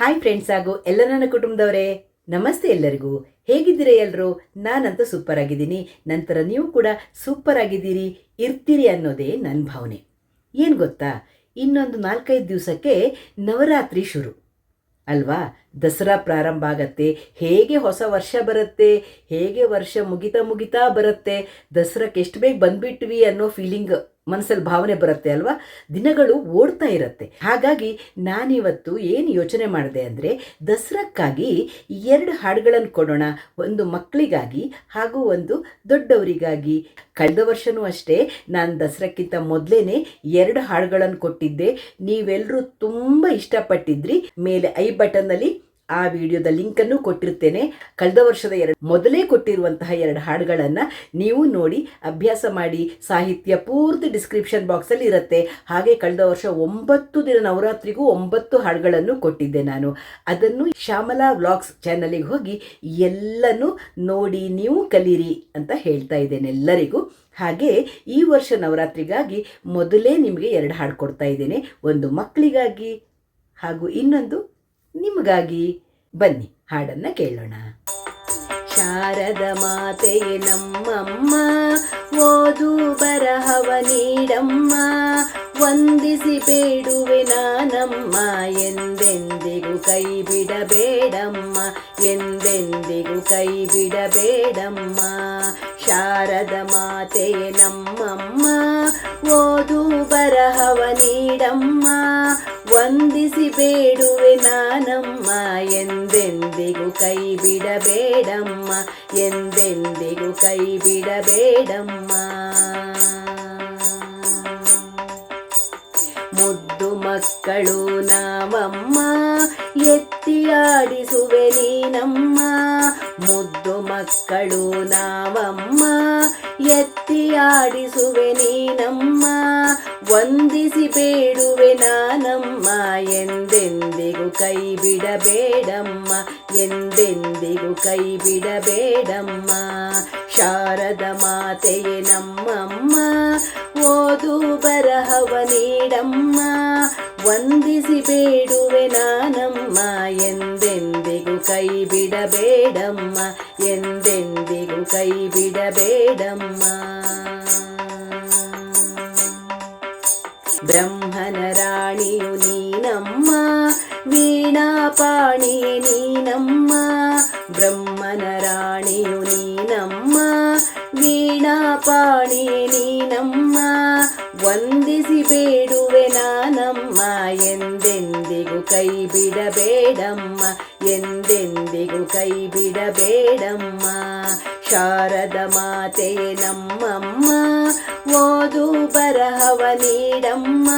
Hi friends ಹಾಗೂ ಎಲ್ಲ ನನ್ನ ಕುಟುಂಬದವರೇ, ನಮಸ್ತೆ ಎಲ್ಲರಿಗೂ. ಹೇಗಿದ್ದೀರಾ ಎಲ್ಲರೂ ನಾನಂತೂ ಸೂಪರ್ ಆಗಿದ್ದೀನಿ. ನಂತರ ನೀವು ಕೂಡ ಸೂಪರ್ ಆಗಿದ್ದೀರಿ, ಇರ್ತೀರಿ ಅನ್ನೋದೇ ನನ್ನ ಭಾವನೆ. ಏನು ಗೊತ್ತಾ? ಇನ್ನೊಂದು ನಾಲ್ಕೈದು ದಿವಸಕ್ಕೆ ನವರಾತ್ರಿ ಶುರು. ಅಲ್ವಾ? ದಸರಾ ಪ್ರಾರಂಭ ಆಗತ್ತೆ, ಹೇಗೆ ಹೊಸ ವರ್ಷ ಬರುತ್ತೆ, ಹೇಗೆ ವರ್ಷ ಮುಗಿತಾ ಮುಗಿತಾ ಬರುತ್ತೆ ದಸರಾಕ್ಕೆ ಎಷ್ಟು ಬೇಗ ಬಂದ್ಬಿಟ್ವಿ ಅನ್ನೋ ಫೀಲಿಂಗ್ ಮನಸ್ಸಲ್ಲಿ ಭಾವನೆ ಬರುತ್ತೆ ಅಲ್ವಾ? ದಿನಗಳು ಓಡ್ತಾ ಇರುತ್ತೆ. ಹಾಗಾಗಿ ನಾನಿವತ್ತು ಏನು ಯೋಚನೆ ಮಾಡಿದೆ ಅಂದರೆ ದಸರಾಕ್ಕಾಗಿ ಎರಡು ಹಾಡುಗಳನ್ನು ಕೊಡೋಣ. ಒಂದು ಮಕ್ಕಳಿಗಾಗಿ ಹಾಗೂ ಒಂದು ದೊಡ್ಡವರಿಗಾಗಿ. ಕಳೆದ ವರ್ಷವೂ ಅಷ್ಟೇ ನಾನು ದಸರಕ್ಕಿಂತ ಮೊದಲೇ ಎರಡು ಹಾಡುಗಳನ್ನು ಕೊಟ್ಟಿದ್ದೆ. ನೀವೆಲ್ಲರೂ ತುಂಬ ಇಷ್ಟಪಟ್ಟಿದ್ರಿ. ಮೇಲೆ ಐ ಬಟನ್ನಲ್ಲಿ ಆ ವಿಡಿಯೋದ ಲಿಂಕನ್ನು ಕೊಟ್ಟಿರ್ತೇನೆ. ಕಳೆದ ವರ್ಷದ ಎರಡು ಮೊದಲೇ ಕೊಟ್ಟಿರುವಂತಹ ಎರಡು ಹಾಡುಗಳನ್ನು ನೀವು ನೋಡಿ, ಅಭ್ಯಾಸ ಮಾಡಿ, ಸಾಹಿತ್ಯ ಪೂರ್ತಿ ಡಿಸ್ಕ್ರಿಪ್ಷನ್ ಬಾಕ್ಸಲ್ಲಿ ಇರುತ್ತೆ. ಹಾಗೆ ಕಳೆದ ವರ್ಷ ಒಂಬತ್ತು ದಿನ ನವರಾತ್ರಿಗೂ ಒಂಬತ್ತು ಹಾಡುಗಳನ್ನು ಕೊಟ್ಟಿದ್ದೆ ನಾನು. ಅದನ್ನು ಶ್ಯಾಮಲಾ ವ್ಲಾಗ್ಸ್ ಚಾನಲಿಗೆ ಹೋಗಿ ಎಲ್ಲನೂ ನೋಡಿ ನೀವು ಕಲೀರಿ ಅಂತ ಹೇಳ್ತಾ ಇದ್ದೇನೆ ಎಲ್ಲರಿಗೂ. ಹಾಗೆ ಈ ವರ್ಷ ನವರಾತ್ರಿಗಾಗಿ ಮೊದಲೇ ನಿಮಗೆ ಎರಡು ಹಾಡು ಕೊಡ್ತಾ ಇದ್ದೇನೆ. ಒಂದು ಮಕ್ಕಳಿಗಾಗಿ ಹಾಗೂ ಇನ್ನೊಂದು ನಿಮಗಾಗಿ. ಬನ್ನಿ, ಹಾಡನ್ನ ಕೇಳೋಣ. ಶಾರದ ಮಾತೆ ನಮ್ಮಮ್ಮ, ಓದು ಬರಹವ ನೀಡಮ್ಮ, ವಂದಿಸಿ ಬೇಡುವೆ ನಾನಮ್ಮ, ಎಂದೆಂದಿಗೂ ಕೈ ಬಿಡಬೇಡಮ್ಮ ಎಂದೆಂದಿಗೂ ಕೈ ಬಿಡಬೇಡಮ್ಮ ಶಾರದ ಮಾತೆ ನಮ್ಮಮ್ಮ, ಓದು ಬರಹವ ನೀಡಮ್ಮ ವಂದಿಸಿ ಬೇಡುವೆ ನಾನಮ್ಮ, ಎಂದೆಂದಿಗೂ ಕೈ ಬಿಡಬೇಡಮ್ಮ ಎಂದೆಂದಿಗೂ ಕೈ ಬಿಡಬೇಡಮ್ಮ ಮುದ್ದು ಮಕ್ಕಳು ನಾವಮ್ಮ, ಎತ್ತಿ ಆಡಿಸುವೆ ನೀನಮ್ಮ. ಮುದ್ದು ಮಕ್ಕಳು ನಾವಮ್ಮ ಎತ್ತಿ ಆಡಿಸುವೆ ನೀನಮ್ಮ, ವಂದಿಸಿ ಬೇಡುವೆ ನಾನಮ್ಮ, ಎಂದೆಂದಿಗೂ ಕೈ ಬಿಡಬೇಡಮ್ಮ ಎಂದೆಂದಿಗೂ ಕೈ ಬಿಡಬೇಡಮ್ಮ ಶಾರದ ಮಾತೆಯೇ ನಮ್ಮಮ್ಮ, ಓದು ಬರಹವ ನೀಡಮ್ಮ, ವಂದಿಸಿ ಬೇಡುವೆ ನಾನಮ್ಮ, ಎಂದೆಂದಿಗೂ ಕೈ ಬಿಡಬೇಡಮ್ಮ ಎಂದೆಂದಿಗೂ ಕೈ ರಾಣಿಯು ನೀನಮ್ಮ ಪಾಣಿ ನೀನಮ್ಮ, ವಂದಿಸಿ ಬೇಡುವೆ ನಾನಮ್ಮ, ಎಂದೆಂದಿಗೂ ಕೈ ಬಿಡಬೇಡಮ್ಮ ಎಂದೆಂದಿಗೂ ಕೈ ಬಿಡಬೇಡಮ್ಮ ಶಾರದ ಮಾತೆಯೇ ನಮ್ಮಮ್ಮ, ಓದು ಬರಹವ ನೀಡಮ್ಮ,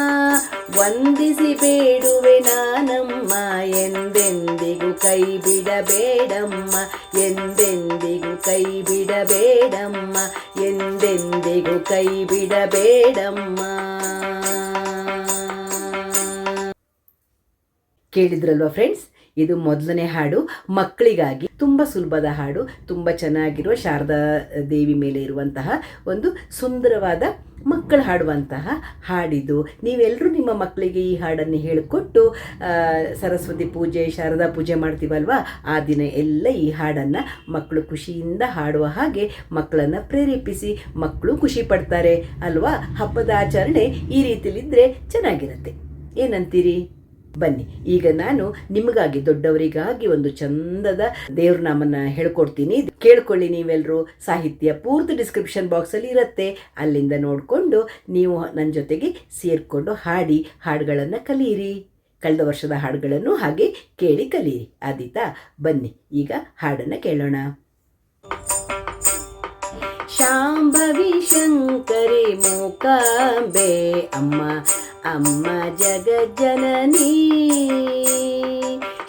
ವಂದಿಸಿ ಬೇಡುವೆ ನಾನಮ್ಮ, ಎಂದೆಂದಿಗೂ ಕೈ ಬಿಡಬೇಡಮ್ಮ ಎಂದೆಂದಿಗೂ ಕೈ ಬಿಡಬೇಡಮ್ಮ ಎಂದೆಂದಿಗೂ ಕೈ ಬಿಡಬೇಡಮ್ಮ ಕೇಳಿದ್ರಲ್ವಾ ಫ್ರೆಂಡ್ಸ್ ಇದು ಮೊದಲನೇ ಹಾಡು. ಮಕ್ಕಳಿಗಾಗಿ ತುಂಬ ಸುಲಭದ ಹಾಡು. ತುಂಬ ಚೆನ್ನಾಗಿರುವ ಶಾರದಾ ದೇವಿ ಮೇಲೆ ಇರುವಂತಹ ಒಂದು ಸುಂದರವಾದ ಮಕ್ಕಳು ಹಾಡುವಂತಹ ಹಾಡಿದು. ನೀವೆಲ್ಲರೂ ನಿಮ್ಮ ಮಕ್ಕಳಿಗೆ ಈ ಹಾಡನ್ನು ಹೇಳಿಕೊಟ್ಟು ಸರಸ್ವತಿ ಪೂಜೆ, ಶಾರದಾ ಪೂಜೆ ಮಾಡ್ತೀವಲ್ವಾ? ಆ ದಿನ ಎಲ್ಲ ಈ ಹಾಡನ್ನು ಮಕ್ಕಳು ಖುಷಿಯಿಂದ ಹಾಡುವ ಹಾಗೆ ಮಕ್ಕಳನ್ನು ಪ್ರೇರೇಪಿಸಿ ಮಕ್ಕಳು ಖುಷಿ ಪಡ್ತಾರೆ ಅಲ್ವಾ? ಹಬ್ಬದ ಆಚರಣೆ ಈ ರೀತಿಲಿದ್ದರೆ ಚೆನ್ನಾಗಿರುತ್ತೆ. ಏನಂತೀರಿ? ಬನ್ನಿ. ಈಗ ನಾನು ನಿಮಗಾಗಿ, ದೊಡ್ಡವರಿಗಾಗಿ ಒಂದು ಚಂದದ ದೇವ್ರ ನಾಮನ್ನ ಹೇಳ್ಕೊಡ್ತೀನಿ. ಕೇಳ್ಕೊಳ್ಳಿ ನೀವೆಲ್ಲರೂ ಸಾಹಿತ್ಯ ಪೂರ್ತಿ ಡಿಸ್ಕ್ರಿಪ್ಷನ್ ಬಾಕ್ಸಲ್ಲಿ ಇರುತ್ತೆ. ಅಲ್ಲಿಂದ ನೋಡಿಕೊಂಡು ನೀವು ನನ್ನ ಜೊತೆಗೆ ಸೇರಿಕೊಂಡು ಹಾಡಿ ಹಾಡುಗಳನ್ನು ಕಲಿಯಿರಿ ಕಳೆದ ವರ್ಷದ ಹಾಡುಗಳನ್ನು ಹಾಗೆ ಕೇಳಿ ಕಲಿಯಿರಿ ಆದೀತಾ? ಬನ್ನಿ. ಈಗ ಹಾಡನ್ನು ಕೇಳೋಣ. ಶಾಂಭವಿ ಶಂಕರಿ ಮೂಕಾಂಬೆ. ಅಮ್ಮ अम्मा जगजननी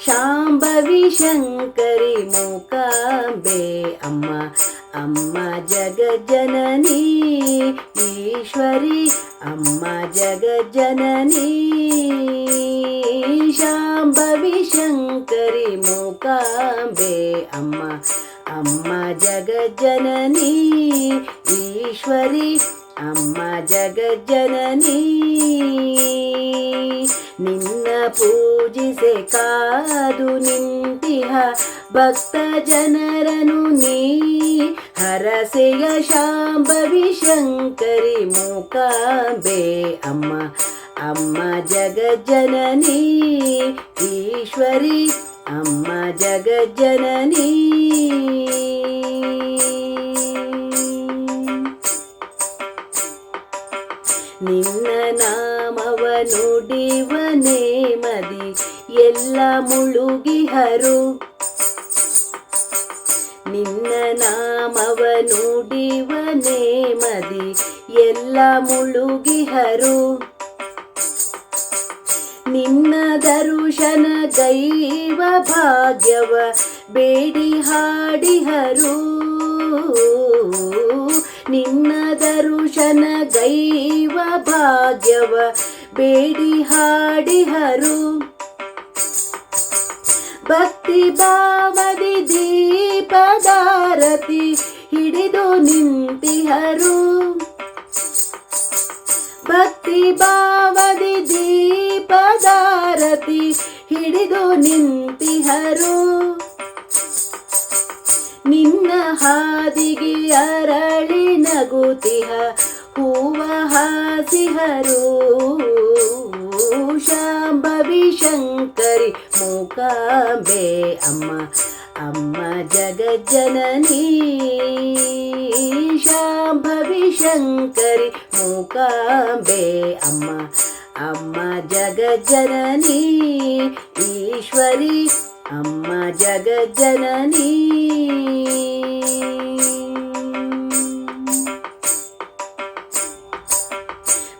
शाम्बवि शङ्करि मूका बे अम्मा अम्मा ज ज जगजननी ईश्वरि अम्मा जगजननी शाम्भवि शङ्करि मूका बे अम्मा अम्मा ईश्वरि ಅಮ್ಮ ಜಗಜ್ಜನನಿ ನಿನ್ನ ಪೂಜಿಸೆ ಕಾದು ನಿಂತಿಹ ಭಕ್ತ ಜನರನು ನೀ ಹರಸೆಯ ಶಾಂಭವಿ ಶಂಕರಿ ಮೂಕಾಂಬೆ ಅಮ್ಮ ಅಮ್ಮ ಜಗಜ್ಜನನಿ ಈಶ್ವರಿ ಅಮ್ಮ ಜಗಜ್ಜನನಿ ಎಲ್ಲ ಮುಳುಗಿಹರು. ನಿನ್ನ ನಾಮವ ನುಡಿವನೇ ಮದಿ, ಎಲ್ಲ ಮುಳುಗಿಹರು. ನಿನ್ನ ದರುಶನ ದೈವ ಭಾಗ್ಯವ ಬೇಡಿ ಹಾಡಿಹರು. ನಿನ್ನ ದರುಶನ ದೈವ ಭಾಗ್ಯವ ಬೇಡಿ ಹಾಡಿಹರು. ಭಕ್ತಿ ಭಾವದಿ ದೀಪದಾರತಿ ಹಿಡಿದು ನಿಂತಿಹರು. ಭಕ್ತಿ ಭಾವದಿ ದೀಪದಾರತಿ ಹಿಡಿದು ನಿಂತಿಹರು. ನಿನ್ನ ಹಾದಿಗೆ ಅರಳಿ ನಗುತಿಹ पूवहासिहरुषां शाम्भविशङ्करि मूकाम्बे अम्मा अम्म जगज्जननी। शाम्भविशङ्करि मूकाम्बे अम्मा अम्म जगज्जननी। ईश्वरी अम्म जगज्जननी।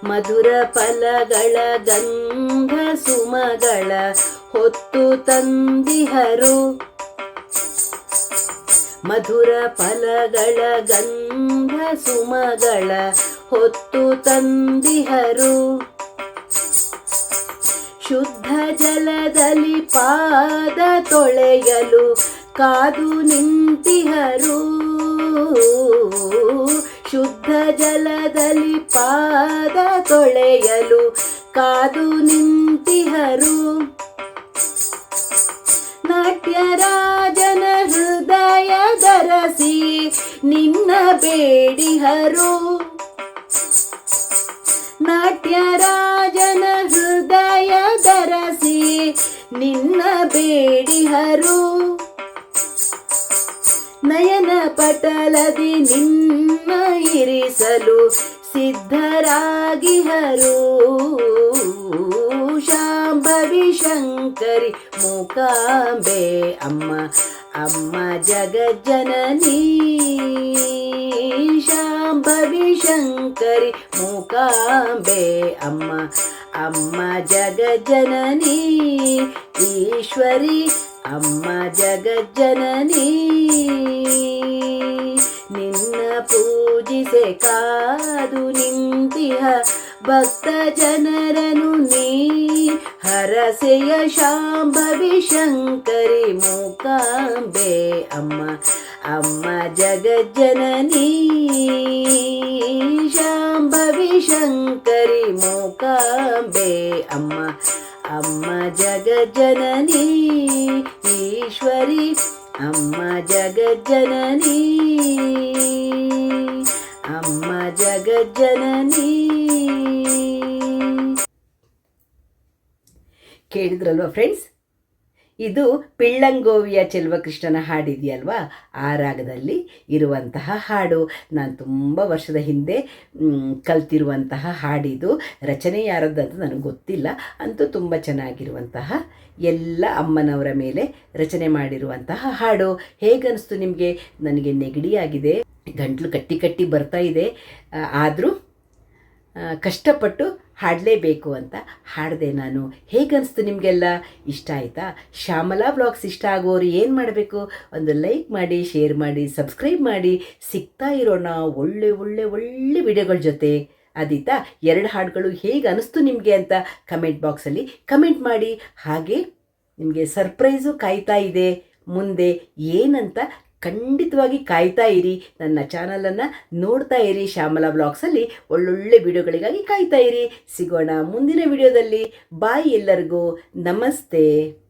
ಮಧುರ ಫಲಗಳ ಗಂಧ ಸುಮಗಳ ಹೊತ್ತು ತಂದಿಹರು. ಮಧುರ ಫಲಗಳ ಗಂಧ ಸುಮಗಳ ಹೊತ್ತು ತಂದಿಹರು. ಶುದ್ಧ ಜಲದಲ್ಲಿ ಪಾದ ತೊಳೆಯಲು ಕಾದು ನಿಂತಿಹರು. ಶುದ್ಧ ಜಲದಲ್ಲಿ ಪಾದ ತೊಳೆಯಲು ಕಾದು ನಿಂತಿಹರು. ನಾಟ್ಯರಾಜನ ಹೃದಯ ಧರಸಿ ನಿನ್ನ ಬೇಡಿಹರು. ನಾಟ್ಯರಾಜನ ಹೃದಯ ಧರಸಿ ನಿನ್ನ ಬೇಡಿಹರು. ನಯನ ಪಟಲದಿ ನಿನ್ನ ಇರಿಸಲು ಸಿದ್ಧರಾಗಿಹರು. ಶಾಂಭವಿ ಶಂಕರಿ ಮೂಕಾಂಬೆ ಅಮ್ಮ ಅಮ್ಮ ಜಗಜ್ಜನನಿ. ಶಾಂಭವಿ ಶಂಕರಿ ಮೂಕಾಂಬೆ ಅಮ್ಮ ಅಮ್ಮ ಜಗಜ್ಜನನಿ. ಈಶ್ವರಿ ಅಮ್ಮ ಜಗಜ್ಜನನಿ ನಿನ್ನ ಪೂಜಿಸೆ ಕಾದು ನಿಂತಿಹ ಭಕ್ತ ಜನರನು ನೀ ಹರಸೆಯ ಶಾಂಭವಿ ಶಂಕರಿ ಮೂಕಾಂಬೆ ಅಮ್ಮ ಅಮ್ಮ ಜಗಜ್ಜನನಿ ಶಾಂಭವಿ ಶಂಕರಿ ಮೂಕಾಂಬೆ ಅಮ್ಮ ಅಮ್ಮ ಜಗಜ್ಜನನಿ ಈಶ್ವರಿ ಅಮ್ಮ ಜಗಜ್ಜನನಿ ಅಮ್ಮ ಜಗಜ್ಜನನಿ ಕೇಳಿದ್ರಲ್ವಾ ಫ್ರೆಂಡ್ಸ್ ಇದು ಪಿಳ್ಳಂಗೋವಿಯ ಚೆಲ್ವಕೃಷ್ಣನ ಹಾಡಿದೆಯಲ್ವಾ? ಆ ರಾಗದಲ್ಲಿ ಇರುವಂತಹ ಹಾಡು. ನಾನು ತುಂಬ ವರ್ಷದ ಹಿಂದೆ ಕಲ್ತಿರುವಂತಹ ಹಾಡಿದು ರಚನೆ ಯಾರದ್ದು ಅಂತ ನನಗೆ ಗೊತ್ತಿಲ್ಲ. ಅಂತೂ ತುಂಬ ಚೆನ್ನಾಗಿರುವಂತಹ ಎಲ್ಲ ಅಮ್ಮನವರ ಮೇಲೆ ರಚನೆ ಮಾಡಿರುವಂತಹ ಹಾಡು. ಹೇಗನ್ನಿಸ್ತು ನಿಮಗೆ? ನನಗೆ ನೆಗಡಿಯಾಗಿದೆ. ಗಂಟ್ಲು ಕಟ್ಟಿ ಕಟ್ಟಿ ಬರ್ತಾ ಇದೆ. ಆದರೂ ಕಷ್ಟಪಟ್ಟು ಹಾಡಲೇಬೇಕು ಅಂತ ಹಾಡಿದೆ ನಾನು. ಹೇಗನ್ನಿಸ್ತು ನಿಮಗೆಲ್ಲ? ಇಷ್ಟ ಆಯಿತಾ? ಶ್ಯಾಮಲಾ ಬ್ಲಾಗ್ಸ್ ಇಷ್ಟ ಆಗೋರು ಏನು ಮಾಡಬೇಕು? ಒಂದು ಲೈಕ್ ಮಾಡಿ ಶೇರ್ ಮಾಡಿ ಸಬ್ಸ್ಕ್ರೈಬ್ ಮಾಡಿ. ಸಿಗ್ತಾ ಇರೋಣ ಒಳ್ಳೆ ಒಳ್ಳೆ ಒಳ್ಳೆ ವಿಡಿಯೋಗಳ ಜೊತೆ. ಅದೀತಾ ಎರಡು ಹಾಡುಗಳು ಹೇಗೆ ಅನಿಸ್ತು ನಿಮಗೆ ಅಂತ ಕಮೆಂಟ್ ಬಾಕ್ಸಲ್ಲಿ ಕಮೆಂಟ್ ಮಾಡಿ. ಹಾಗೆ ನಿಮಗೆ ಸರ್ಪ್ರೈಸು ಕಾಯ್ತಾ ಇದೆ. ಮುಂದೆ ಏನಂತ ಖಂಡಿತವಾಗಿ ಕಾಯ್ತಾ ಇರಿ. ನನ್ನ ಚಾನಲನ್ನು ನೋಡ್ತಾ ಇರಿ ಶ್ಯಾಮಲಾ ಬ್ಲಾಗ್ಸಲ್ಲಿ ಒಳ್ಳೊಳ್ಳೆ ವಿಡಿಯೋಗಳಿಗಾಗಿ ಕಾಯ್ತಾ ಇರಿ. ಸಿಗೋಣ ಮುಂದಿನ ವಿಡಿಯೋದಲ್ಲಿ ಬಾಯ್ ಎಲ್ಲರಿಗೂ. ನಮಸ್ತೆ.